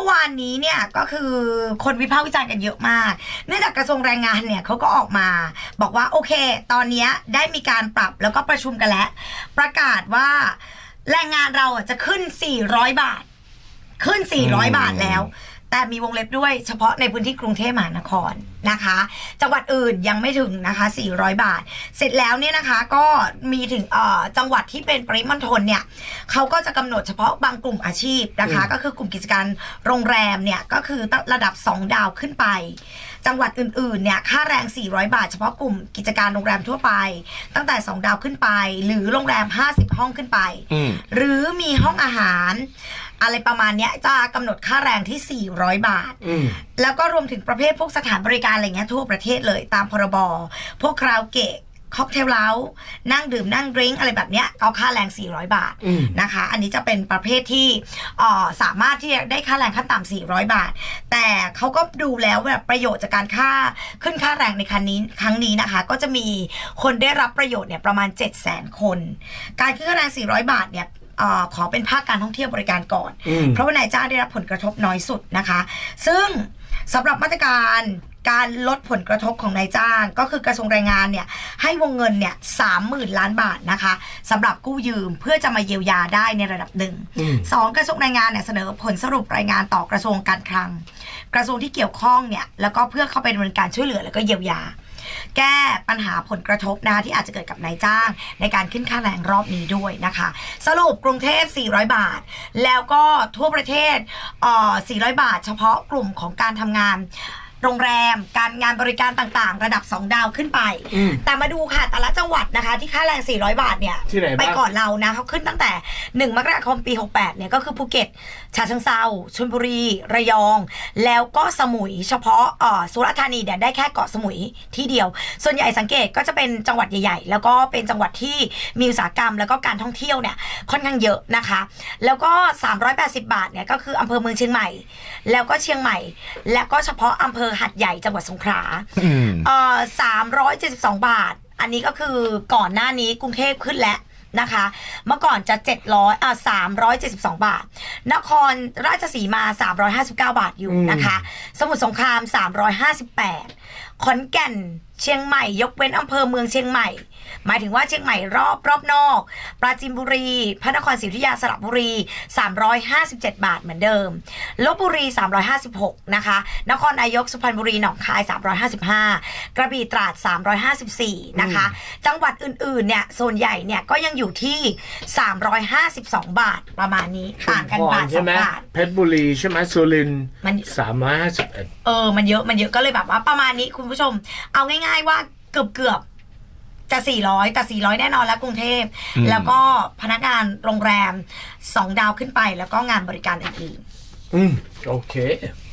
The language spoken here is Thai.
มื่อวานนี้เนี่ยก็คือคนวิพากษ์วิจารณ์กันเยอะมาก เนื่องจากกระทรวงแรงงานเนี่ยเขาก็ออกมา บอกว่าโอเค ตอนนี้ได้มีการปรับแล้วก็ประชุมกันแล้ว ประกาศว่าแรงงานเราจะขึ้น 400 บาท ขึ้น 400 บาทแล้ว แต่มีวงเล็บด้วยเฉพาะในพื้นที่กรุงเทพมหานครนะคะ จังหวัดอื่นยังไม่ถึงนะคะ 400 บาท เสร็จแล้วเนี่ยนะคะก็มีถึงเอ่อจังหวัดที่เป็นปริมณฑลเนี่ยเขาก็จะกำหนดเฉพาะบางกลุ่มอาชีพนะคะ ก็คือกลุ่มกิจการโรงแรมเนี่ยก็คือระดับ 2 ดาวขึ้นไป จังหวัดอื่นๆเนี่ยค่าแรง 400 บาท เฉพาะกลุ่มกิจการโรงแรมทั่วไป ตั้งแต่ 2 ดาวขึ้นไป หรือโรงแรม 50 ห้องขึ้นไปอืมหรือมีห้องอาหาร อะไรประมาณเนี้ยจะกำหนดค่าแรงที่ 400 บาทอืมแล้วก็รวมถึงประเภทพวกสถานบริการอะไรเงี้ยทั่วประเทศเลยตามพรบพวกคราวเกะค็อกเทลเล้านั่งดื่มนั่งดริงก์อะไรแบบเนี้ยเอาค่าแรง 400 บาทอืมนะคะ อันนี้จะเป็นประเภทที่เอ่อสามารถที่จะได้ค่าแรงขั้นต่ำ400 บาท แต่เขาก็ดูแล้วแบบประโยชน์จากการค่าขึ้นค่าแรงในครั้งนี้ครั้งนี้นะคะ ก็จะมีคนได้รับประโยชน์เนี่ยประมาณ 7 0 0 0 0 0 คน การขึ้นค่าแรง 400 บาทเนี่ยเออขอเป็นภาคการท่องเที่ยวบริการก่อนอืมเพราะว่านายจ้างได้รับผลกระทบน้อยสุดนะคะ ซึ่งสำหรับมาตรการการลดผลกระทบของนายจ้าง ก็คือกระทรวงแรงงานเนี่ยให้วงเงินเนี่ยสามหมื่นล้านบาทนะคะสำหรับกู้ยืมเพื่อจะมาเยียวยาได้ในระดับหนึ่งอืมสองกระทรวงแรงงานเนี่ยเสนอผลสรุปรายงานต่อกระทรวงการคลัง กระทรวงที่เกี่ยวข้องเนี่ยแล้วก็เพื่อเข้าไปดำเนินการช่วยเหลือแล้วก็เยียวยา แก้ปัญหาผลกระทบนะคะที่อาจจะเกิดกับนายจ้าง ในการขึ้นค่าแรงรอบนี้ด้วยนะคะ สรุปกรุงเทพ 400 บาท แล้วก็ทั่วประเทศเอ่อ400 บาท เฉพาะกลุ่มของการทำงาน โรงแรม การงานบริการต่างๆ ระดับ 2 ดาวขึ้นไป อืม แต่มาดูค่ะแต่ละจังหวัดนะคะ ที่ค่าแรง 400 บาทเนี่ย ที่ไหนบ้าง ไปก่อนเรานะเขาขึ้นตั้งแต่ 1 มกราคมปี 68 เนี่ยก็คือภูเก็ตฉะเชิงเซาชลบุรี ระยอง แล้วก็สมุยเฉพาะเอ่อสุราษฎร์ธานีเนี่ยได้แค่เกาะสมุยที่เดียว ส่วนใหญ่สังเกตก็จะเป็นจังหวัดใหญ่ ๆ แล้วก็เป็นจังหวัดที่มีอุตสาหกรรม แล้วก็การท่องเที่ยวเนี่ยค่อนข้างเยอะนะคะ แล้วก็ 380 บาทเนี่ยก็คืออำเภอเมืองเชียงใหม่ แล้วก็เชียงใหม่ แล้วก็เฉพาะอำเภอหัดใหญ่จังหวัดสงขลาอืมเอ่อสามร้อยเจ็ดสิบสองบาท อันนี้ก็คือก่อนหน้านี้กรุงเทพขึ้นแล้วนะคะ เมื่อก่อนจะ 700อ่า372 บาท นครราชสีมา 359 บาทอยู่นะคะ สมุทรสงคราม 358 ขอนแก่น เชียงใหม่ ยกเว้นอำเภอเมืองเชียงใหม่ หมายถึงว่าเชียงใหม่รอบรอบนอก ปราจีนบุรี พระนครศรีอยุธยาสระบุรี 357 บาทเหมือนเดิมลบบุรี 356 นะคะ นครนายกสุพรรณบุรีหนองคาย 355 กระบี่ตราด 354 นะคะ จังหวัดอื่นๆเนี่ยส่วนใหญ่เนี่ยก็ยังอยู่ที่ 352 บาทประมาณนี้ต่างกันบาทสใช่องไหมบาทเพชรบุรีใช่ไหมสุรินทร์มันสามร้อยห้าสิบเอ็ดเออมันเยอะมันเยอะก็เลยแบบว่าประมาณนี้คุณผู้ชมเอาง่ายๆ ว่าเกือบเกือบๆจะ 400 แต่ 400 แน่นอนแล้วกรุงเทพแล้วก็พนักงานโรงแรม 2 ดาวขึ้นไป แล้วก็งานบริการอื่นอืมโอเคๆ